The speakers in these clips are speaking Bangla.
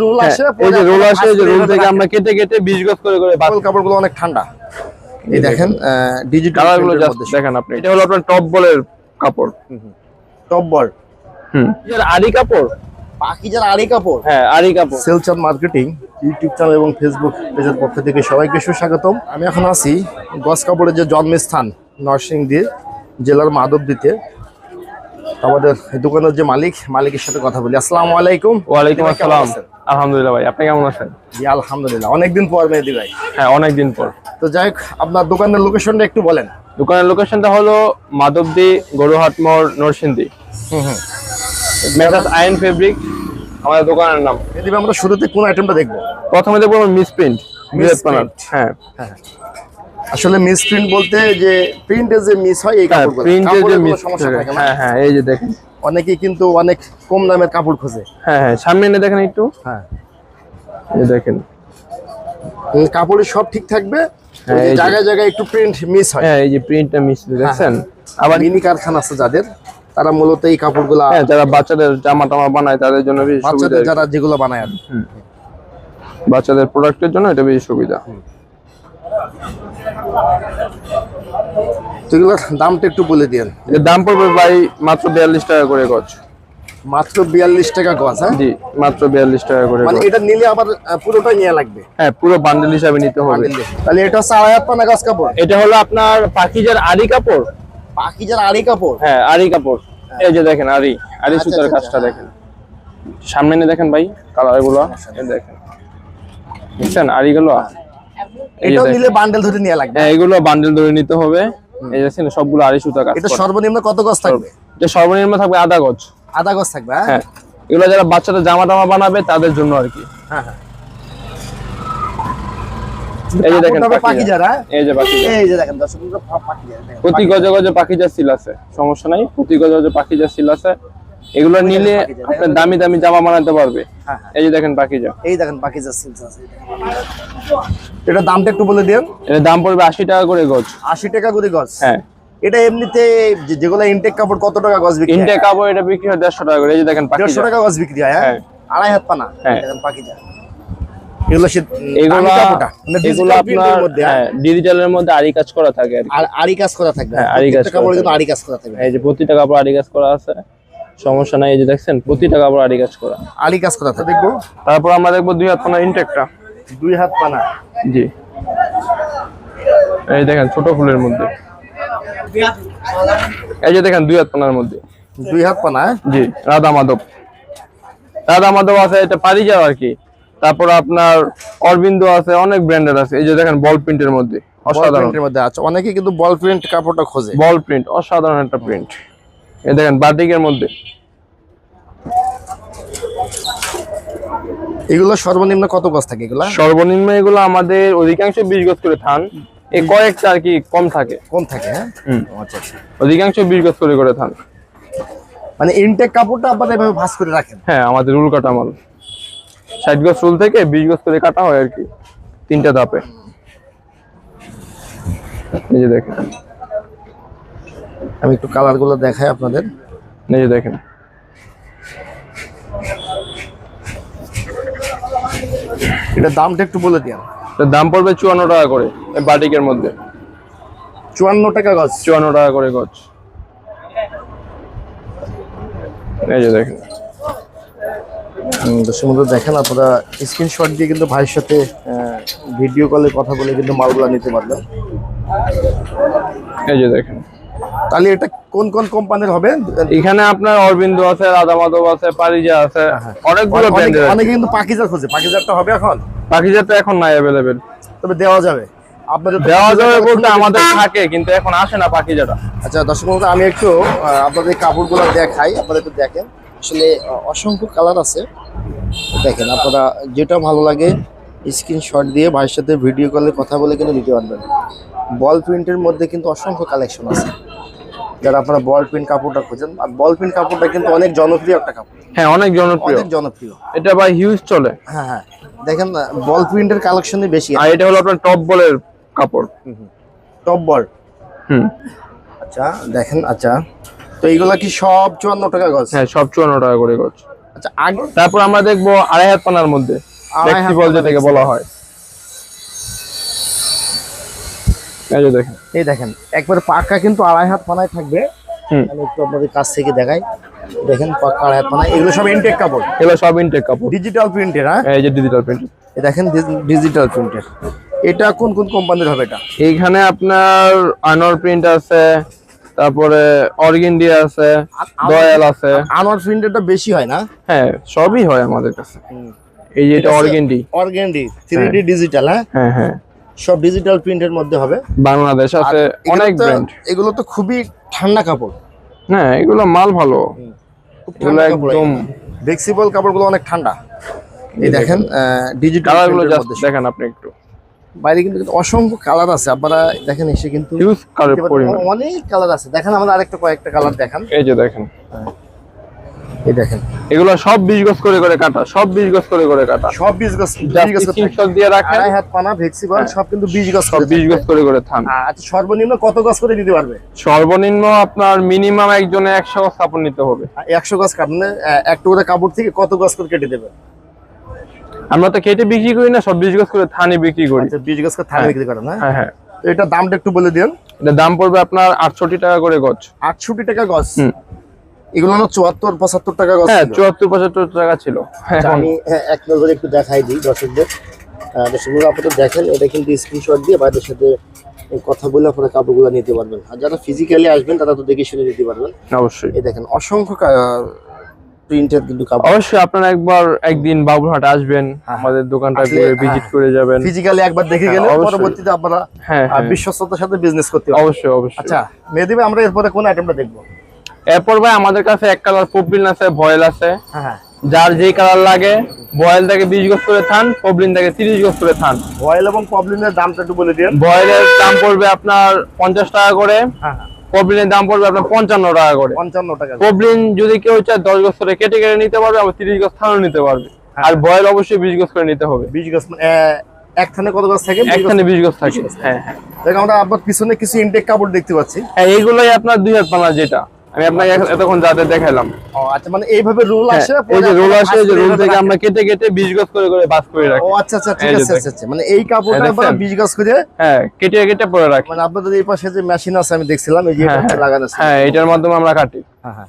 রোল হ্যাঁ, আসে এই যে রোল আসে এই যে রোল থেকে আমরা কেটে কেটে বিশ গজ করে করে কাপড় কাপড়গুলো অনেক ঠান্ডা। এই দেখেন ডিজিটাল কালারগুলো জাস্ট দেখেন আপনি এটা হলো আপনার টপ বলের কাপড়। Top ball. হুম। এটা আরি কাপড়? বাকি যারা আড়ি কাপড় হ্যাঁ কাপড়। সেলচার মার্কেটিং ইউটিউব চ্যানেল এবং ফেসবুক পেজের পক্ষ থেকে সবাইকে সুস্বাগতম। আমি এখন আছি গস কাপড়ের যে জন্মস্থান নরসিংদী জেলার মাধবদীতে। আমাদের দোকানের যে মালিক মালিকের সাথে কথা বলি। আসসালামু আলাইকুম। ওয়ালাইকুম আসসালাম? আলহামদুলিল্লাহ ভাই আপনি কেমন আছেন? জি আলহামদুলিল্লাহ। অনেকদিন পর মেহেদি ভাই। হ্যাঁ অনেকদিন পর। তো যাই হোক আপনার দোকানের লোকেশনটা একটু বলেন। দোকানের লোকেশনটা হলো মাধবদী গরুহাট মোড় নরসিংদী। হুম হুম। মেসাজ আইন ফেব্রিক আমাদের দোকানের নাম। মেহেদি আমরা শুরুতে কোন আইটেমটা দেখব? প্রথমে দেখব মিস প্রিন্ট হ্যাঁ। হ্যাঁ। আসলে মিস প্রিন্ট বলতে যে প্রিন্টে যে মিস হয় এই হ্যাঁ যে মিস সমস্যা থাকে হ্যাঁ হ্যাঁ এই যে দেখেন। অনেকেই কিন্তু অনেক কম দামের কাপড় খোঁজে। হ্যাঁ হ্যাঁ সামনে এনে দেখেন একটু। হ্যাঁ। এই দেখেন। কাপড়ের সব ঠিক থাকবে হ্যাঁ, জায়গায় জায়গায় একটু প্রিন্ট মিস হয়। হ্যাঁ এই যে প্রিন্টটা মিস দেখছেন? আবার মিনি কারখানা আছে যাদের তারা মূলত এই কাপড়গুলা হ্যাঁ যারা বাচ্চাদের জামা টামা বানায় তাদের জন্য বেশি সুবিধা। বাচ্চাদের যারা যেগুলো বানায় আর বাচ্চাদের প্রোডাক্টের জন্য এটা বেশি সুবিধা। এগুলোর দামটা একটু বলে দিন এর দাম পড়বে ভাই মাত্র বিয়াল্লিশ টাকা করে গজ। মাত্র বিয়াল্লিশ টাকা গজ হ্যাঁ? জি মাত্র বিয়াল্লিশ টাকা করে মানে এটা নিলে আবার আহ, পুরোটাই নেওয়া লাগবে? হ্যাঁ পুরো বান্ডেল হিসাবে নিতে হবে। তাহলে এটা হচ্ছে আড়াই হাত পানা গাছ কাপড়? এটা হলো আপনার পাখিজার আরি কাপড়? যারা আড়ি কাপড়? হ্যাঁ আরি কাপড়। এই যে দেখেন আরি আরি আচ্ছা, সুতার আচ্ছা, কাজটা আচ্ছা। দেখেন। সামনে দেখেন ভাই কালারগুলো দেখেন। বুঝছেন আরি যে দেখেন। নিলে বান্ডেল ধরে নেওয়া লাগবে। হ্যাঁ এগুলো বান্ডেল ধরে নিতে হবে। এই দেখছেন সবগুলো সুতা কাজ এটা সর্বনিম্ন কত গজ থাকবে? এটা সর্বনিম্ন থাকবে আধা গজ। আধা গজ থাকবে হ্যাঁ? হ্যাঁ। এগুলো যারা বাচ্চাদের জামা টামা বানাবে তাদের জন্য আর কি। হ্যাঁ হ্যাঁ। এই যে দেখেন পাখি পাখিজার, হ্যাঁ? এই যে পাখি এই যে দেখেন দর্শক বন্ধুরা, পা- পাখিজার, দেখেন। প্রতি গজে গজে পাখিজার সিল আছে সমস্যা নাই। প্রতি গজে গজে পাখিজার সিল আছে। এগুলো নিলে দামি দামি জামা বানাতে পারবে। হ্যাঁ, এই যে দেখেন এই দেখেন সিলস আছে এটা দামটা একটু বলে দিন এর দাম পড়বে আশি টাকা করে গজ। আশি টাকা করে গজ? হ্যাঁ। এটা এমনিতে যে- যেগুলো ইনটেক কাপড় কত টাকা গজ বিক্রি ইনটেক কাপড় এটা বিক্রি হয় দেড়শো টাকা করে। এই যে দেখেন দেড়শো পাখিজা টাকা গজ বিক্রি হয় হ্যাঁ? হ্যাঁ। আড়াই হাত পানা। হ্যাঁ। দেখেন পাখিজা এগুলো সে এগুলো কাপড়টা। মানে এগুলো এর আপনার মধ্যে হ্যাঁ। হ্যাঁ ডিজিটালের মধ্যে আরি কাজ করা থাকে আর। আর আড়ি কাজ করা থাকবে। হ্যাঁ, আড়ি কাজ কাপড়ে কিন্তু আড়ি কাজ করা থাকবে। এই যে প্রতিটা কাপড় আরি কাজ করা আছে। সমস্যা নাই এই যে দেখছেন প্রতিটা কাপড় আরি কাজ করা। আড়ি কাজ করা দেখব? তারপর আমরা দেখব দুই হাত পানা ইনটেকটা দুই হাত পানা। জি। এই দেখেন ছোট ফুলের মধ্যে। এই যে দেখেন দুই হাত পানার মধ্যে। দুই হাত পানা হ্যাঁ? জি রাধা মাধব। রাধা মাধব আছে এটা পারিজাত আর কি। তারপর আপনার অরবিন্দ আছে অনেক ব্র্যান্ডের আছে। এই যে দেখেন বল প্রিন্টের মধ্যে অসাধারণ। প্রিন্টের মধ্যে আছে। অনেকে কিন্তু বল প্রিন্ট কাপড়টা খোঁজে। বল প্রিন্ট অসাধারণ একটা প্রিন্ট এই দেখেন বাটিকের মধ্যে। এগুলো সর্বনিম্ন কত গজ থাকে এগুলো? সর্বনিম্ন এগুলো আমাদের অধিকাংশ বিশ গজ করে থান এই কয়েকটা আর কি কম থাকে। কম থাকে হ্যাঁ? আচ্ছা আচ্ছা। অধিকাংশ বিশ গজ করে করে থান মানে ইনটেক কাপড়টা আপনারা এভাবে ভাঁজ করে রাখেন? হ্যাঁ আমাদের রুল কাটা মাল। ষাট গজ রুল থেকে বিশ গজ করে কাটা হয় আর কি তিনটা ধাপে। এই যে দেখেন। আমি একটু কালারগুলো দেখাই আপনাদের। নিজে দেখেন। এটা দামটা একটু বলে দিন। দাম পড়বে চুয়ান্ন টাকা করে বাটিকের মধ্যে। চুয়ান্ন টাকা গজ। চুয়ান্ন টাকা করে গজ। এই যে দেখেন। দেখেন আপনারা স্ক্রিনশট দিয়ে কিন্তু ভাইয়ের সাথে ভিডিও কলে কথা বলে কিন্তু মালগুলো নিতে পারবেন। এই যে দেখেন। তাহলে এটা কোন কোন কোম্পানির হবে? এখানে আপনার অরবিন্দ আছে রাধা মাধব আছে পারিজা আছে অনেকগুলো অনেকে ব্র্যান্ডের অনেকে কিন্তু পাকিজার খোঁজে। পাকিজারটা হবে এখন? পাখিজাটা এখন নাই অ্যাভেলেবেল তবে দেওয়া যাবে। আপনাদের দেওয়া যাবে বলতে আমাদের থাকে কিন্তু এখন আসে না আচ্ছা দর্শক বন্ধু আমি একটু আপনাদের কাপড়গুলো দেখাই আপনারা একটু দেখেন। আসলে অসংখ্য কালার আছে। দেখেন আপনারা যেটা ভালো লাগে স্ক্রিনশট দিয়ে ভাইয়ের সাথে ভিডিও কলে কথা বলে কিন্তু নিতে পারবেন। বল প্রিন্টের মধ্যে কিন্তু অসংখ্য কালেকশন আছে। যারা আপনারা বল প্রিন্ট কাপড়টা খোঁজেন আর বল প্রিন্ট কাপড়টা কিন্তু অনেক জনপ্রিয় একটা কাপড়। হ্যাঁ অনেক জনপ্রিয়। অনেক জনপ্রিয়। এটা ভাই হিউজ চলে। হ্যাঁ হ্যাঁ। দেখেন বল প্রিন্টের কালেকশনই বেশি। আর এটা হলো আপনার টপ বলের কাপড়। টপ বল হুম। আচ্ছা দেখেন আচ্ছা। তো এইগুলা কি সব চুয়ান্ন টাকা গজ? হ্যাঁ সব চুয়ান্ন টাকা করে গজ। আচ্ছা আগে তারপর আমরা দেখব আড়াই হাত পানার মধ্যে। ফ্লেক্সিবল যেটাকে বলা হয়। এই যে দেখেন। এই দেখেন একবার পাক্কা কিন্তু আড়াই হাত পানায় থাকবে। আমি একটু আপনাদের কাছ থেকে দেখাই। দেখেন আড়াই হাত পানায়। এগুলো সব ইনটেক কাপড়? এগুলো সব ইনটেক কাপড়। ডিজিটাল প্রিন্টের হ্যাঁ? এই যে ডিজিটাল প্রিন্ট দেখেন ডিজিটাল প্রিন্টের এটা কোন কোন কোম্পানির হবে এটা? এইখানে আপনার প্রিন্ট আছে তারপরে অর্গিন্ডি আছে দয়াল আছে। আনোয়ার প্রিন্টেরটা বেশি হয় না? হ্যাঁ সবই হয় আমাদের কাছে। এই যে এটা অর্গেন্ডি অর্গেন্ডি ডিজিটাল হ্যাঁ? হ্যাঁ হ্যাঁ। সব ডিজিটাল প্রিন্টের মধ্যে হবে। বাংলাদেশ আছে অনেক ব্র্যান্ড এগুলো তো খুবই ঠান্ডা কাপড়। হ্যাঁ এগুলো মাল ভালো। একদম ফ্লেক্সিবল কাপড়গুলো অনেক ঠান্ডা। এই দেখেন। ডিজিটাল কালারগুলো প্রিন্টের জাস্ট দেখেন আপনি একটু। বাইরে কিন্তু অসংখ্য কালার আছে। আপনারা দেখেন এসে কিন্তু অনেক কালার আছে। দেখেন আমাদের আরেকটা কয়েকটা কালার দেখান। এই যে দেখেন। এই দেখেন। এগুলো সব বিশ গজ করে করে কাটা সব বিশ গজ করে করে কাটা। সব বিশ গজ জাস্ট বিশ গজ স্ক্রিনশট দিয়ে রাখেন। আড়াই হাত পানা ফ্লেক্সিবল সব কিন্তু বিশ গজ সব করে বিশ গজ করে করে থান আচ্ছা সর্বনিম্ন কত গজ করে দিতে পারবে? সর্বনিম্ন আপনার মিনিমাম একজনে একশো গজ কাপড় নিতে হবে। গজ কাটলে এক টুকরা কাপড় থেকে কত গজ করে কেটে দেবে? আমরা তো কেটে বিক্রি করি না সব বিশ গজ করে থানে বিক্রি করি। আচ্ছা বিশ গজ করে থানে বিক্রি করেন না? হ্যাঁ হ্যাঁ। এটা দামটা একটু বলে দিন। এটা দাম পড়বে আপনার আটষট্টি টাকা করে গজ। আটষট্টি টাকা গজ। হুম। এগুলো হলো চুয়াত্তর পঁচাত্তর টাকা হ্যাঁ চুয়াত্তর পঁচাত্তর টাকা ছিল। আচ্ছা, আমি হ্যাঁ, এক নজরে একটু দেখাই দিই দর্শকদের। দর্শকরা দেখেন এটা কিন্তু স্ক্রিনশট দিয়ে বাইরের সাথে কথা বলে আপনারা কাপড়গুলো নিতে পারবেন। আর যারা ফিজিক্যালি আসবেন তারা তো দেখে শুনে নিতে পারবেন। অবশ্যই। এই দেখেন অসংখ্য প্রিন্টের কিন্তু কাপড়। অবশ্যই আপনারা একবার একদিন বাবুরহাট আসবেন হ্যাঁ। আমাদের দোকানটা ঘুরে ভিজিট হ্যাঁ। করে যাবেন। ফিজিক্যালি একবার দেখে হ্যাঁ, গেলে। পরবর্তীতে আপনারা হ্যাঁ হ্যাঁ। বিশ্বস্ততার সাথে বিজনেস করতে পারবেন। অবশ্যই অবশ্যই। আচ্ছা মেয়েদিবে আমরা এরপরে কোন আইটেমটা দেখব? এরপর ভাই আমাদের কাছে এক কালার পপলিন আছে ভয়েল আছে। হ্যাঁ হ্যাঁ। যার যেই কালার লাগে বয়েল থেকে বিশ গজ করে থান পবলিন থেকে তিরিশ গজ করে থান। অয়েল এবং প্রবলেমের দামটা একটু বলে দিন বয়েলের দাম পড়বে আপনার পঞ্চাশ টাকা করে হ্যাঁ হ্যাঁ। পবলিনের দাম পড়বে আপনার পঞ্চান্ন টাকা করে। পঞ্চান্ন টাকা পবলিন যদি কেউ চায় দশ গজ করে কেটে কেটে নিতে পারবে আবার তিরিশ গজ থানও নিতে পারবে। আর বয়েল অবশ্যই বিশ গজ করে নিতে হবে। বিশ গজ এক থানে কত গজ থাকে? একখানে বিশ গজ থাকে। হ্যাঁ হ্যাঁ। দেখো আমরা আপনার পিছনে কিছু ইনটেক কাপড় দেখতে পাচ্ছি। হ্যাঁ এইগুলোই আপনার দুই হাত পানা যেটা। আমি আপনাকে এতক্ষণ যাতে দেখালাম ও আচ্ছা মানে এইভাবে রুল হ্যাঁ, আসে এই যে রোল আসে যে রোল থেকে আমরা কেটে কেটে বিশ গজ করে করে বাস করে রাখি। ও আচ্ছা আচ্ছা ঠিক আছে আচ্ছা আচ্ছা। মানে এই কাপড়টা আপনারা বিশ গজ করে হ্যাঁ কেটে কেটে পরে রাখি। মানে আপনাদের এই পাশে যে মেশিন আছে আমি দেখছিলাম এই যে এটা হ্যাঁ, হ্যাঁ। লাগানো আছে। হ্যাঁ এটার মাধ্যমে আমরা কাটি। হ্যাঁ হ্যাঁ।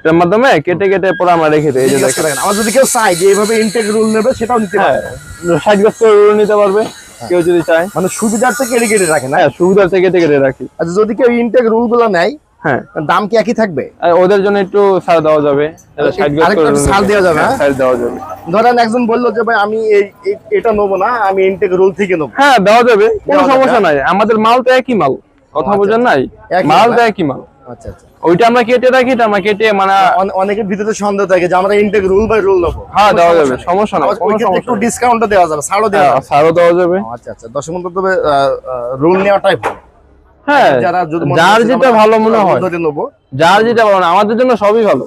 এটার মাধ্যমে কেটে কেটে পরে আমরা রেখে দিই এই যে দেখেন। যদি কেউ চাই যে এইভাবে ইনটেক রুল নেবে সেটাও নিতে হ্যাঁ পারে ষাট গজ করে রোল নিতে পারবে কেউ যদি চায়। মানে সুবিধার্থে কেটে কেটে রাখে না? হ্যাঁ সুবিধা থেকে কেটে কেটে রাখি। আচ্ছা যদি কেউ ইনটেক রুলগুলো নেয় হ্যাঁ। দাম কি একই থাকবে? ওদের জন্য একটু ছাড় দেওয়া যাবে। ছাড় দেওয়া যাবে, হ্যাঁ, হ্যাঁ? ছাড় দেওয়া যাবে। ধরেন একজন বলল যে ভাই আমি এই এটা নেব না আমি ইনটেক রুল থেকে নেব। হ্যাঁ দেওয়া যাবে। কোনো সমস্যা নাই। আমাদের মাল তো একই মাল। কথা আচ্ছা, বোঝেন নাই? একই মাল তো হ্যাঁ? একই মাল। আচ্ছা আচ্ছা। ওইটা আমরা কেটে রাখি আমরা কেটে মানে অনেকের ভিতরে সন্দেহ থাকে যে আমরা ইনটেক রুল বাই রুল নেব। হ্যাঁ দেওয়া যাবে। সমস্যা ক্ষেত্রে একটু। ডিসকাউন্টও দেওয়া যাবে ছাড়ও দেওয়া হ্যাঁ, যাবে। ছাড়ও দেওয়া যাবে। আচ্ছা আচ্ছা। বন্ধু তবে রুল নেওয়াটাই ভালো। হ্যাঁ যারা যার যেটা ভালো মনে হয়। নেব। যার যেটা ভালো আমাদের জন্য সবই ভালো।